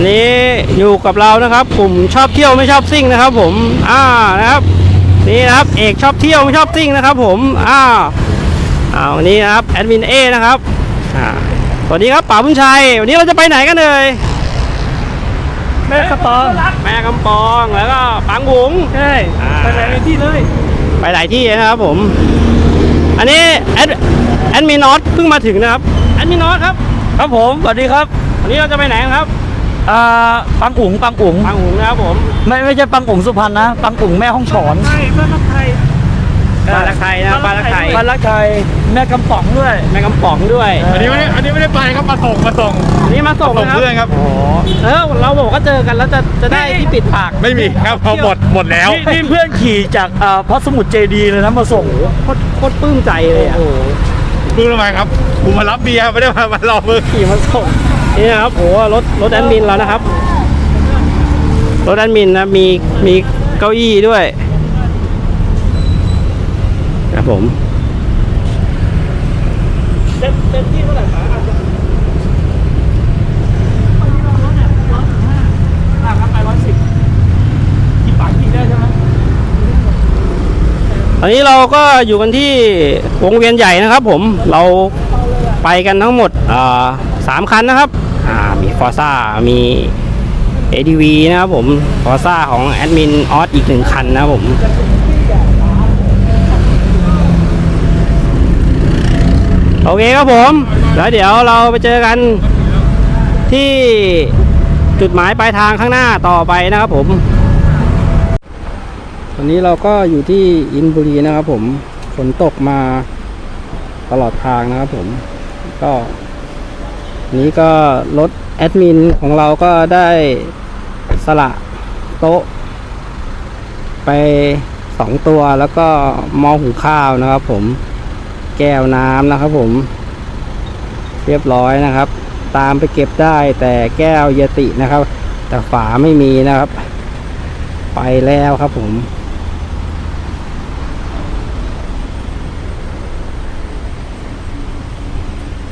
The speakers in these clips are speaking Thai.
อันนี้อยู่กับเรานะครับกลุ่มชอบเที่ยวไม่ชอบซิ่งนะครับ ผมอ่านะครับนี่นะครับเอกชอบเที่ยวไม่ชอบซิ่งนะครับ ผมอ่าอ่าวันนี้นะครับแอดมินเอนะครับอ่าสวัสดีครับป๋าบุญชัยวันนี้เราจะไปไหนกันเลยแม่กระปองแม่กำปองแล้วก็ปังหุงใช่อ่าไปไหนเป็นที่เลย ไปหลายที่นะครับผม อันนี้แอดแอดมินอตเพิ่งมาถึงนะครับแอดมินอตครับครับผมสวัสดีครับวันนี้เราจะไปไหนกันครับ อ่าปังอุ๋งปังอุ๋งปังหุงนะครับผมไม่ไม่ใช่ปังอุ๋งสุพรรณนะปังอุ๋งแม่ห้องฉอนใช่บ้านรักไทยบ้านละไครนะครับบ้านละไครบ้านรักไทยแม่กำป๋องด้วย แม่กำปองด้วย อันนี้ไม่ได้อันนี้ไม่ได้ไปครับมาส่งมาส่งนี่มาส่งส่งนะครับเพื่อนครับโอ้เออเราบอกว่าเจอกันแล้วจะจะได้ที่ปิดปากไม่มีครับเขาหมดหมดแล้วนี่นี่เพื่อนขี่จากอ่าพระสมุทรเจดีย์เลยนะมาส่งโคตรโคตรปลื้มใจเลยอะมึงทำไมครับกูมารับเบียร์ไม่ได้มามารอมึงขี่มาส่ง นี่นะครับโอ้รถรถแอดมินเรานะครับ รถแอดมินนะมีมีเก้าอี้ด้วยครับผมเต็มเต็มที่เท่าไหร่ป๋าอาจจะครับไปร้อยสิบที่ป๋าขี่ได้ใช่ไหมตอนนี้เราก็อยู่กันที่วงเวียนใหญ่นะครับผมเราไปกันทั้งหมดอ่า สามคันนะครับอ่ามีฟอร์ซ่ามี ADV นะครับผมฟอร์ซ่าของแอดมินออสอีกหนึ่งคันนะครับผมโอเคครับผม แล้วเดี๋ยวเราไปเจอกันที่จุดหมายปลายทางข้างหน้าต่อไปนะครับผม ตอนนี้เราก็อยู่ที่อินบุรีนะครับผม ฝนตกมาตลอดทางนะครับผม ก็ นี้ก็รถแอดมินของเราก็ได้สละโต๊ะ ไปสองตัวแล้วก็มอหุงข้าวนะครับ ผมแก้วน้ำนะครับ ผม เรียบร้อยนะครับ ตามไปเก็บได้แต่แก้วยตินะครับ แต่ฝาไม่มีนะครับ ไปแล้วครับผม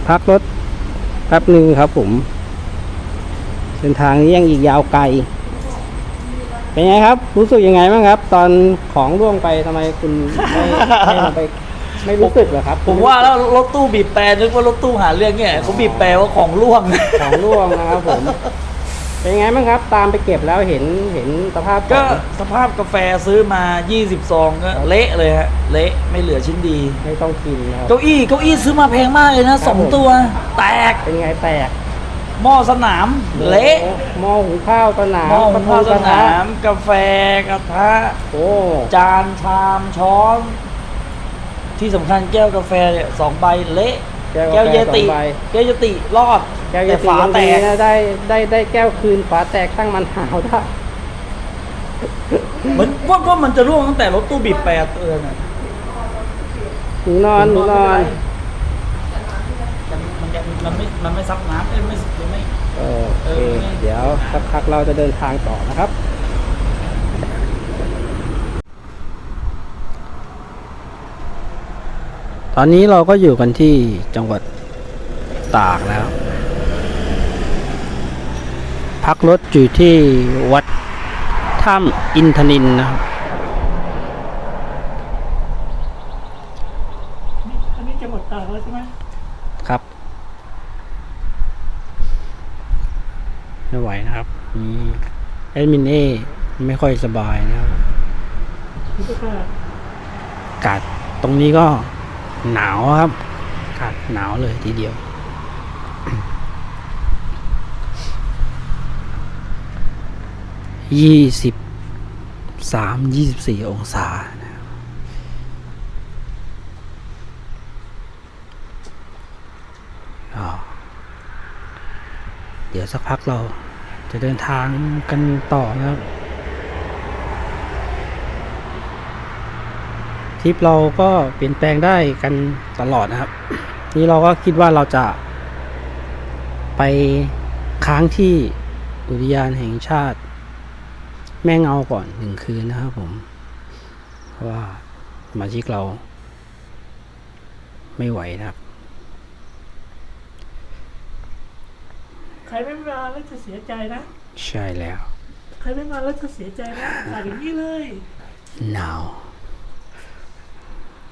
พักรถ แป๊บหนึ่งครับผม เส้นทางนี้ยังอีกยาวไกล เป็นไงครับ รู้สึกยังไงบ้างครับ ตอนของร่วงไปทำไมคุณไม่ไม่ลงไปไม่รู้สึกเหรอครับผมว่าแล้วรถตู้บีบแปรนึกว่ารถตู้หาเรื่องเนี่ยเขาบีบแปรว่าของร่วง ของร่วงนะครับผม เป็นไงบ้างครับ ตามไปเก็บแล้วเห็นเห็นสภาพก็ของสภาพกาแฟซื้อมา 20 ซองก็เละเลยฮะ เละไม่เหลือชิ้นดี ไม่ต้องกินนะครับ เก้าอี้เก้าอี้ซื้อมาแพงมากเลยนะสองผม ตัว แตกเป็นไงแตกหม้อสนาม เละโอ้หม้อหุงข้าวสนามหม้อหุงข้าวสประตูกระทะนาม กาแฟกระทะ โอ้จานชามช้อน ที่สำคัญแก้วกาแฟเนี่ยสองใบเละ แก้วแก้วกาแฟเยติสองใบแก้วเยติรอดแก้วเยแต่ติฝายังแตดีกนะได้ได้ได้แก้วคืนฝาแตกตั้งมันหาวได้เหมือนว่าว่ามันจะร่วงตั้งแต่รถตู้บีบแปรเตือนอะหนูนอนหนูนอนมันมันยังมันไม่มันไม่ซับน้ำเอ้ยไม่ไม่ โอเคเดี๋ยวสักพักเราจะเดินทางต่อนะครับ ตอนนี้เราก็อยู่กันที่จังหวัดตากแล้ว พักรถอยู่ที่วัดถ้ำอินทนินนะครับอันนี้จะหมดตาแล้วใช่ไหมครับ ไม่ไหวนะครับมีแอดมินเอไม่ค่อยสบายนะครับนี่ก็ค่ะอากาศตรงนี้ก็ หนาวครับอากาศหนาวเลยทีเดียว ยี่สิบสามยี่สิบสี่องศานะครับก็เดี๋ยวสักพักเราจะเดินทางกันต่อนะครับ ทริปเราก็เปลี่ยนแปลงได้กันตลอดนะครับ นี่เราก็คิดว่าเราจะ ไปค้างที่อุทยานแห่งชาติ แม่เงาก่อนหนึ่งคืนนะครับผม เพราะว่าสมาชิกเรา ไม่ไหวนะครับใครไม่มาแล้วจะเสียใจนะ ใช่แล้ว ใครไม่มาแล้วจะเสียใจนะอากาศอย่างนี้เลย หนาว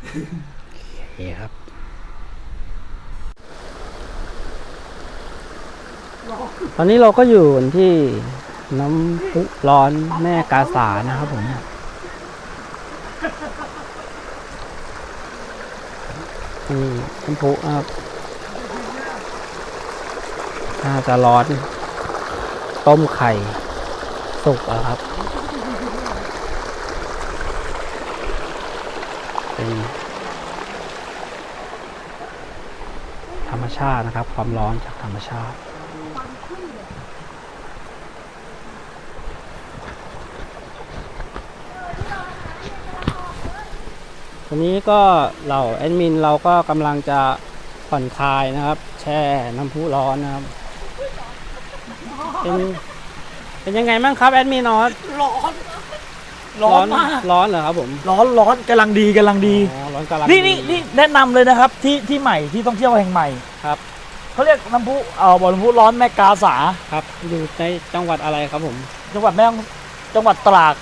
โอเคครับตอนนี้เราก็อยู่ที่น้ำพุร้อนแม่กาสานะครับผม นี่น้ำพุครับ น่าจะร้อน ต้มไข่ สุกแล้วครับ เป็น ธรรมชาตินะครับ ความร้อนจากธรรมชาติวันนี้ก็เราแอดมินเราก็กำลังจะผ่อนคลายนะครับ แช่น้ำพุร้อนนะครับ เป็นเป็นยังไงบ้างครับแอดมินนอสร้อน ร้อนมาก ร้อนเหรอครับผมร้อนร้อนกำลังดีกำลังดี อ๋อร้อนกำลังนี่นี่ดีนี่แนะนำเลยนะครับที่ที่ใหม่ที่ท่องเที่ยวแห่งใหม่ครับเขาเรียกน้ำพุเอ่อบ่อน้ำพุร้อนแม่กาสาครับอยู่ในจังหวัดอะไรครับผมจังหวัดแม่ฮ่องจังหวัดตราด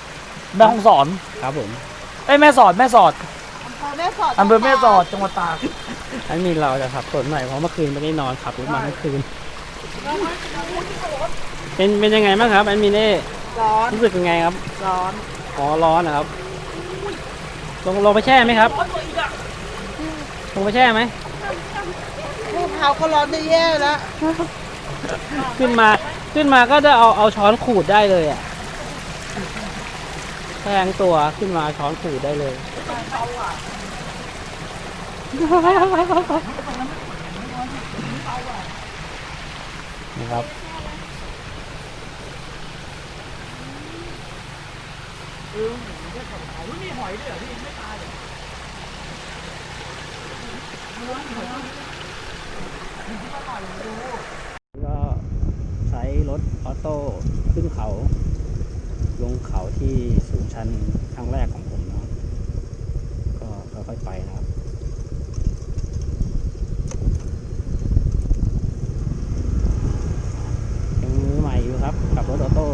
แม่ฮ่องสอนครับผมเอ้ยแม่สอดแม่สอดแม่สอดอำเภอแม่สอดจังหวัดตราดแอดมินเราจะขับสนหน่อยเพราะเมื่อคืนไม่ได้นอนขับรถมาเมื่อคืน เป็นเป็นยังไงบ้างครับแอดมินเน่ร้อนรู้สึกยังไงครับร้อน อ๋อร้อนนะครับ ลงลงไปแช่ไหมครับ ลงไปแช่ไหม พวกเขาก็ร้อนจะแย่แล้ว ขึ้นมา ขึ้นมาก็จะเอาเอาช้อนขูดได้เลยอะแทงตัวขึ้นมาช้อนขูดได้เลย นะครับ ก็ใช้รถออโต้ขึ้นเขา ลงเขาที่สูงชันครั้งแรกของผมนะก็ค่อยๆไปนะครับยังมือใหม่อยู่ครับ กับรถออโต้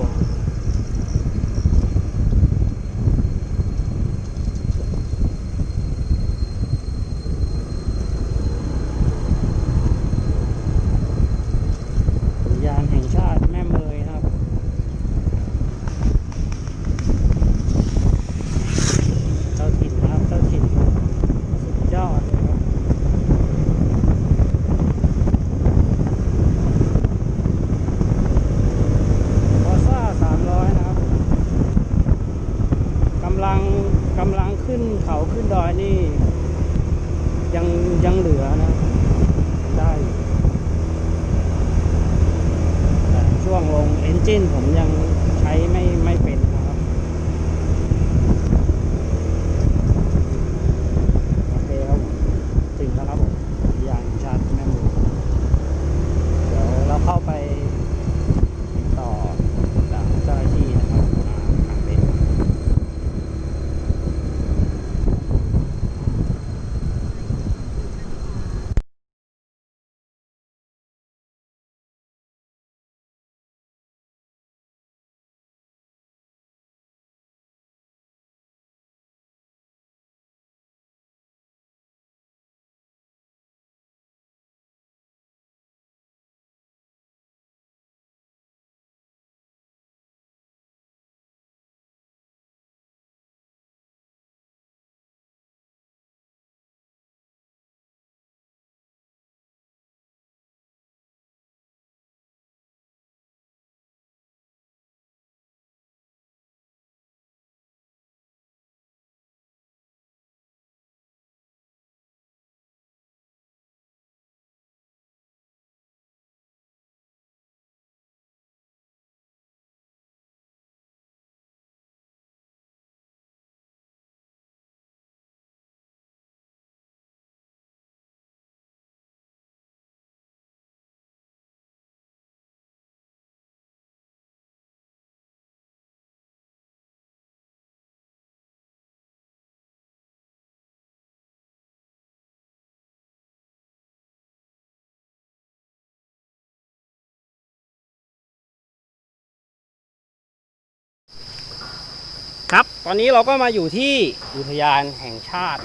ครับ ตอนนี้เราก็มาอยู่ที่อุทยานแห่งชาติ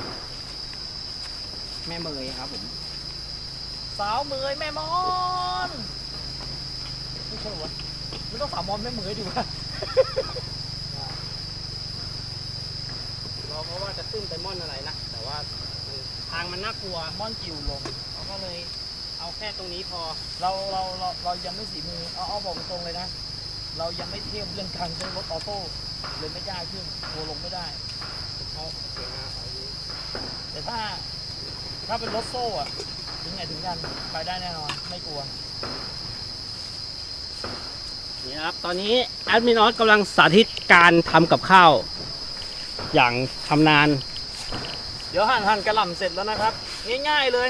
แม่เมยครับผม สาวเมยแม่มอนไม่ใช่เหรอวะไม่ต้องสาวมอนแม่เมยดีกว่าเราก็ว่าจะขึ้นไปม่อนอะไรนะ แต่ว่ามันทางมันน่ากลัวม่อนจิ๋วลงเราก็เลยเอาแค่ตรงนี้พอ เราเราเราเรายังไม่สีมือเอาเอาบอกตรงๆเลยนะ เรายังไม่เทียบเรื่องการใช้รถออโต้ เลยไม่ได้ขึ้นกลัวลงไม่ได้เอาโอเคฮะเอาอย่างนี้แต่ถ้าถ้าเป็นรถโซ่อะถึงไหนถึงกันไปได้แน่นอนไม่กลัวนี่นะครับตอนนี้แอดมินออสกำลังสาธิตการทำกับข้าว อย่างชำนาญเดี๋ยวหั่นหั่นกระหล่ำเสร็จแล้วนะครับ ง่าย ๆเลย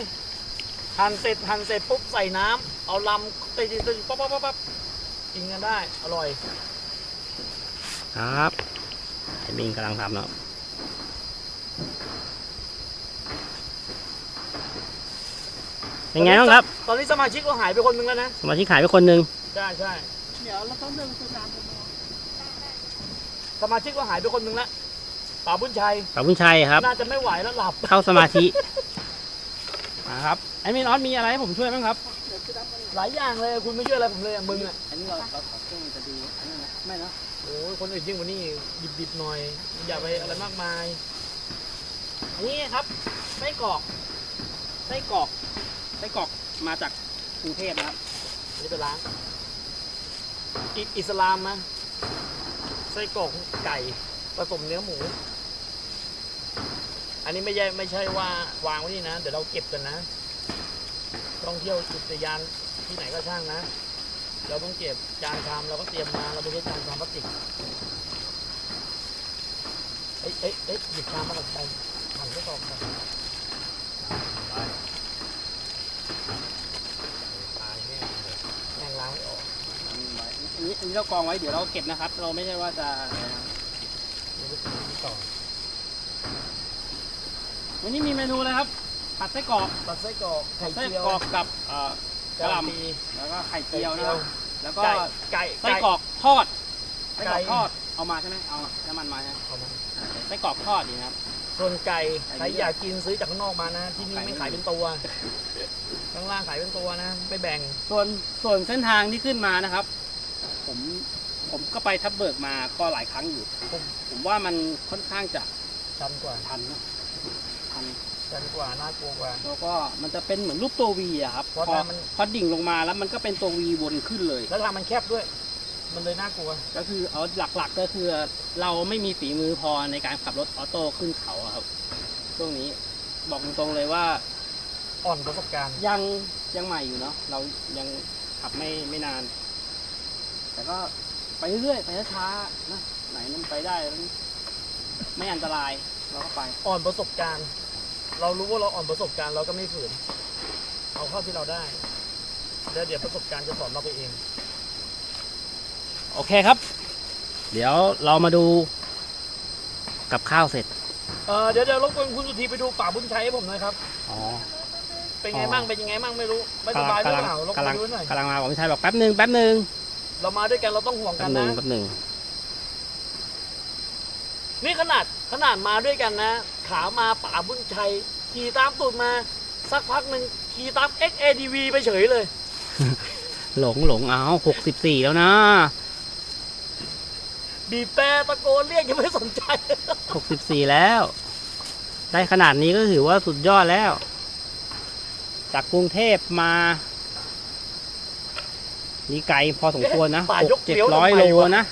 หั่นเสร็จหั่นเสร็จปุ๊บใส่น้ำเอาลำตีตีตีปั๊บปั๊บปั๊บปั๊บกินกันได้อร่อย ครับแอดมินกำลังทำนะครับเป็นไงบ้างครับ ตอนนี้สมาชิกเราหายไปคนนึงแล้วนะ สมาชิกขายไปคนหนึ่งใช่ใช่เดี๋ยวเราต้องเดินไปตามไปมองสมาชิกเราหายไปคนนึงแล้วป่าบุญชัยขอบคุณชัยครับ น่าจะไม่ไหวแล้วหลับ เข้าสมาธินะครับแอดมินออสมีอะไรให้ผมช่วยบ้างครับหลายอย่างเลยคุณไม่เชื่ออะไรผมเลยอะมึงอะอันนี้เราเราข คนอื่นยิ่งกว่านี้ดิบๆหน่อย อย่าไปอะไรมากมาย อันนี้ครับไส้กรอกไส้กรอกไส้กรอกมาจากกรุงเทพนะครับอันนี้ไปล้างอิอิสลามนะไส้กรอกไก่ผสมเนื้อหมู อันนี้ไม่ใช่ไม่ใช่ว่าวางไว้นี่นะ เดี๋ยวเราเก็บกันนะท่องเที่ยวอุทยานที่ไหนก็ช่างนะ เราต้องเก็บจานชามเราก็เตรียมมาเราไม่ใช่จานชามพลาสติกเอ้ยเอ้ยเอ้ยหยิบชามมาก่อนไปหั่นไม่ตอกครับตายแน่เลยแม่งล้างไม่ออกอันนี้อันนี้เรากองไว้เดี๋ยวเราเก็บนะครับ เราไม่ใช่ว่าจะเดี๋ยวไปกินต่อวันนี้มีเมนูอะไรครับผัดไส้กรอกตัดไส้กรอกไข่ไส้เจียวกรอกกับเอ่อ กะระหหล่ล่ำ แล้วก็ไข่ำเจียวนะครับแล้วก็ไก่ไก่ไส้กรอกทอดไส้กรอกไก่ทอดเอามาใช่ไหมเอาน้ำมันมาใช่ไหมเอามาอ่าไส้กรอกทอดนี่นะครับ ส่วนไก่ไก่ใครอยากกินซื้อจากข้างนอกมานะ ที่นี่ไก่ไม่ไม่ขายเป็นตัวข้างล่างขายเป็นตัวนะไม่แบ่งส่วนส่วนเส้นทางที่ขึ้นมานะครับ ผมผมก็ไปทับเบิกมาก็หลายครั้งอยู่ ผมผมว่ามันค่อนข้างจะชันกว่า ชันนะ ชันชันกว่าน่ากลัวกว่า แล้วก็มันจะเป็นเหมือนรูปตัววีอะครับเพราะพอถ้ามัน พอดิ่งลงมาแล้วมันก็เป็นตัววีวนขึ้นเลย แล้วทางมันแคบด้วย มันเลยน่ากลัว ก็คือเอาหลักๆก็คือเราไม่มีฝีมือพอในการขับรถออโต้ขึ้นเขาอะครับช่วงนี้บอกตรงๆเลยว่าอ่อนประสบการณ์ ยังยังใหม่อยู่เนาะเรายังขับไม่ไม่นาน แต่ก็ไปเรื่อยๆไปช้าๆนะไหนมันไปได้มันไม่อันตรายเราก็ไป อ่อนประสบการณ์ เรารู้ว่าเราอ่อนประสบการณ์เราก็ไม่ฝืน เอาเข้าที่เราได้แล้วเดี๋ยวประสบการณ์จะสอนเราไปเอง โอเคครับ เดี๋ยวเรามาดูกับข้าวเสร็จ เออเดี๋ยวเดี๋ยวรบกวนคุณสุธีไปดูป่าบุญชัยให้ผมหน่อยครับ อ๋อเป็นไงอ๋อบ้างเป็นยังไงบ้างไม่รู้ ไม่สบายหรือเปล่ารบกกำวลันงดูหน่อยกำลังมาผมไม่ใช่บอกแป๊บหนึ่งแป๊บหนึ่งเรามาด้วยกันเราต้องห่วงแป๊กับนหนึ่นะงแป๊บหนึ่งนี่ขนาดขนาดมาด้วยกันนะ ขามาป่าบุญชัย ขี่ตามตูดมา สักพักหนึ่งขี่ตาม XADV ไปเฉยเลย หลงหลงเอาหกสิบสี่แล้วนะ บีบแต่ตะโกนเรียกยังไม่สนใจ หกสิบสี่แล้ว ได้ขนาดนี้ก็ถือว่าสุดยอดแล้ว จากกรุงเทพมา นี่ไกลพอสมควรนะป่าหยกกเจ็ดเลี้ยวร้อยทำไมโลวะ นะ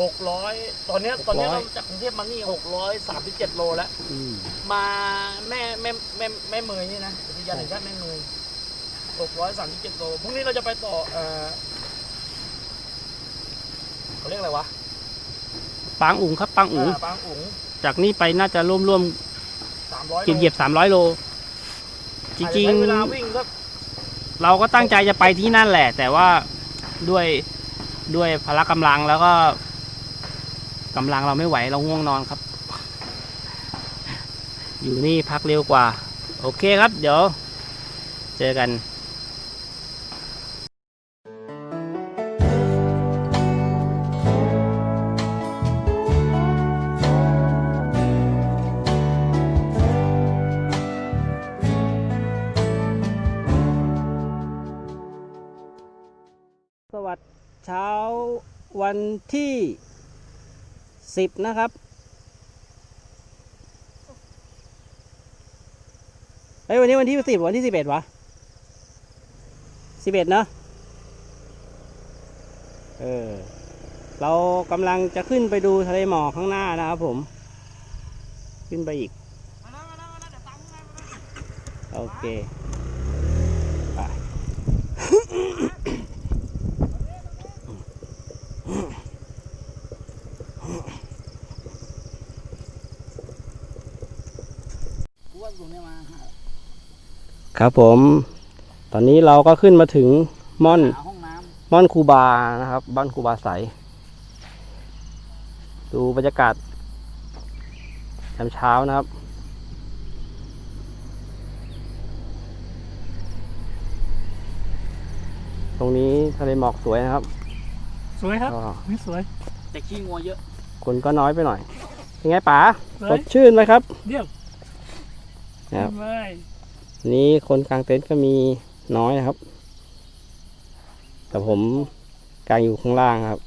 หกร้อยตอนเนี้ยตอนเนี้ย600เราจากกรุงเทพมานี่หกร้อยสามสิบเจ็ดโลแล้ว อืมมาแม่แม่แม่แม่เมยนี่นะอุทยานแห่งชาติแม่เมยหกร้อยสามสิบเจ็ดโลพรุ่งนี้เราจะไปต่อเออเขาเรียกอะไรวะปางอุ๋งครับปางอุ๋งาปางอุ๋งจากนี้ไปน่าจะร่วมร่วมสามร้อยๆเหยียบสามร้อยโลจริงเวลาวิ่งสักๆเราก็ตั้งใจจะไปที่นั่นแหละ แต่ว่าด้วยด้วยพละกำลังแล้วก็ กำลังเราไม่ไหวเราง่วงนอนครับ อยู่นี่พักเร็วกว่า โอเคครับ เดี๋ยว เจอกัน สิบนะครับ เฮ้ยวันนี้วันที่สิบวันที่สิบเอ็ดวะสิบเอ็ดเนอะเออ เรากำลังจะขึ้นไปดูทะเลหมอกข้างหน้านะครับผม ขึ้นไปอีก โอเค ไป ครับผม ตอนนี้เราก็ขึ้นมาถึงม่อนหาห้องน้ม่อนคูบานะครับบ้านคูบาใส ดูบรรยากาศยามเช้านะครับ ตรงนี้ทะเลหมอกสวยนะครับ สวยครับก็นี่สวยำแต่ขี้งัวเยอะ คนก็น้อยไปหน่อยเป็นไงป๋าสสวยดชื่นไหมครับเยี่ยมครับเลย นี้คนกลางเต็นท์ก็มีน้อยนะครับ แต่ผมกลางอยู่ข้างล่างครับ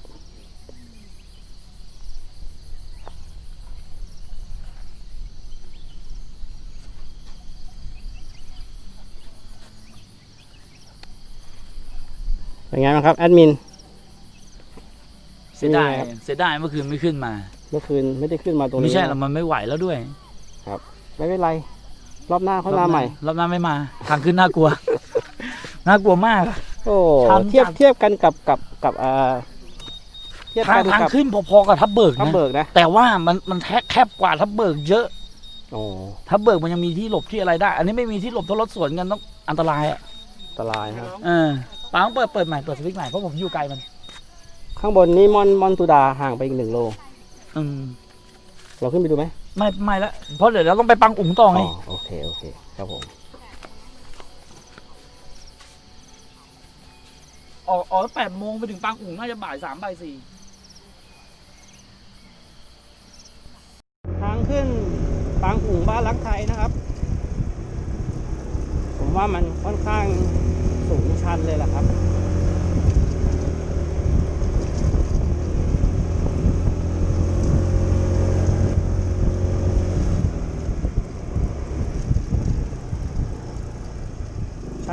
เป็นไงบ้างครับแอดมิน เสียดายนี่ไงครับ เสียดายเมื่อคืนไม่ขึ้นมา เมื่อคืนไม่ได้ขึ้นมาตรงนี้ไม่ใช่นะหรอกมันไม่ไหวแล้วด้วย ไม่เป็นไร รอบหน้าเขามาใหม่ รอบหน้าไม่มา ทางขึ้นน่ากลัว น่ากลัวมากอะโอ้ทางเทียบจากเทียบกันกับกับกับอ่าเทียบทางกันทางกับขึ้นพอๆกับทับเบิกทับนะเบิกนะแต่ว่ามันมันแทบแคบกว่าทับเบิกเยอะ โอ้ทับเบิกมันยังมีที่หลบที่อะไรได้ อันนี้ไม่มีที่หลบถ้ารถสวนกันต้องอันตรายอะอันตรายครับ เออปังเปิดเปิดใหม่เปิดสวิตช์ใหม่เพราะผมอยู่ไกลมัน ข้างบนนี่มอนมอนตูดาห่างไปอีกหนึ่งโล อืม เราขึ้นไปดูไหมไม่ไม่ละเพราะเดี๋ยวเราต้องไปปังอุ๋งต่ออ๋ไงอโอเคโอเคครับผมออกออกแปดโมงไปถึงปังอุ๋งน่าจะบ่ายสามบ่ายสี่ทางขึ้นปางอุ่งบ้านรักไทยนะครับ ผมว่ามันค่อนข้างสูงชันเลยแหละครับ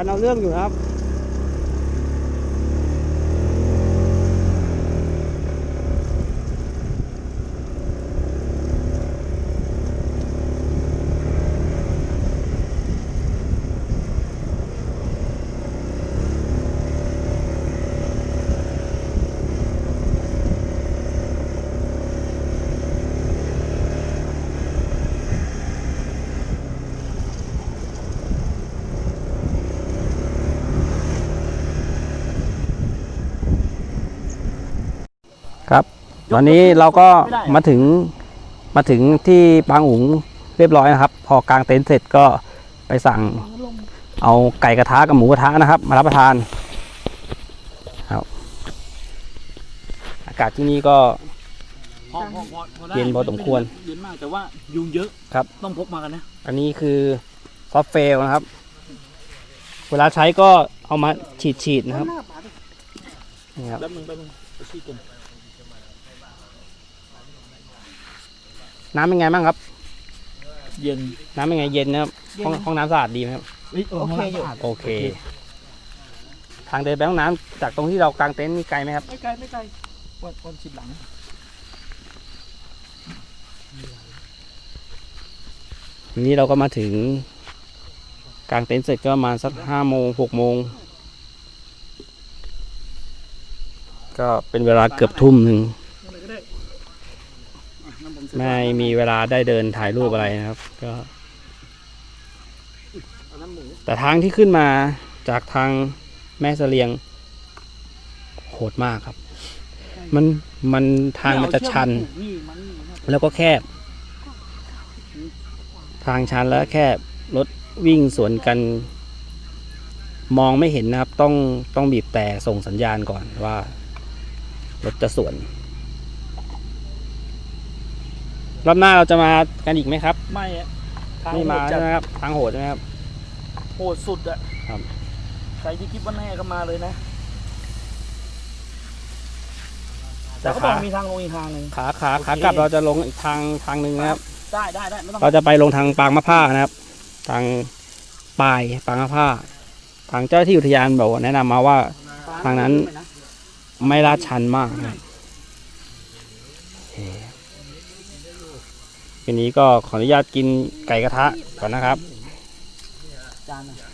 ันเอาเรื่องอยู่ครับ ครับ ตอนนี้เราก็มาถึงมาถึงที่ปางอุ๋งเรียบร้อยนะครับ พอกางเต็นท์เสร็จก็ไปสั่งเอาไก่กระทะกับหมูกระทะนะครับ มารับประทานครับอากาศที่นี่ก็พอพอพอพอได้เย็นพอสมควรเย็นมากแต่ว่ายุงเยอะครับ ต้องพกมากันนะ อันนี้คือซอฟต์เฟลนะครับ เวลาใช้ก็เอามาฉีดฉีดๆนะครับนี่ครับ แป๊บ นึงแป๊บนึงไปชี้กันน้ำเป็นไงบ้างครับ เย็น น้ำเป็นไงเย็นนะครับห้องห้องน้ำสะอาดดีไหมครับเฮ้ยเออห้องน้ำสะอาดโอเค ทางเดินไปห้องน้ำจากตรงที่เรากางเต็นท์นี่ไกลไหมครับ ไม่ไกลไม่ไกลวันวันชิดหลังทีนี้เราก็มาถึงกางเต็นท์เสร็จก็ประมาณสักห้าโมงหกโมง ก็เป็นเวลาเกือบทุ่มหนึ่ง ไม่มีเวลาได้เดินถ่ายรูปอะไรนะครับ ก็ แต่ทางที่ขึ้นมาจากทางแม่เสลียง โหดมากครับ มันมันทางมันจะชันนี่มันนี่มันแล้วก็แคบ ทางชันแล้วแคบรถวิ่งสวนกัน มองไม่เห็นนะครับ ต้องต้องบีบแต่ส่งสัญญาณก่อนว่ารถจะสวน รอบหน้าเราจะมากันอีกไหมครับไม่อะทางไม่มาโหดจัใช่ดไหมครับทางโหดใช่ไหมครับ โหดสุดอะครับ ใครที่คิดว่าแน่ก็มาเลยนะ แต่เขาบอกมีทางลงอีกทางหนึ่ง ขาขาขากลับเราจะลงอีกทางทางหนึ่งนะครับ ได้ได้ได้ไม่ต้องเราจะไปลงทางปางมะผ้านะครับ ทางปลายปางมะผ้า ทางเจ้าหน้าที่อุทยานบอกว่าแนะนำมาว่า ทางนั้น ไม่ลาดชันมากนะครับ ทีนี้ก็ขออนุญาตกินไก่กระทะก่อนนะครับจานนะ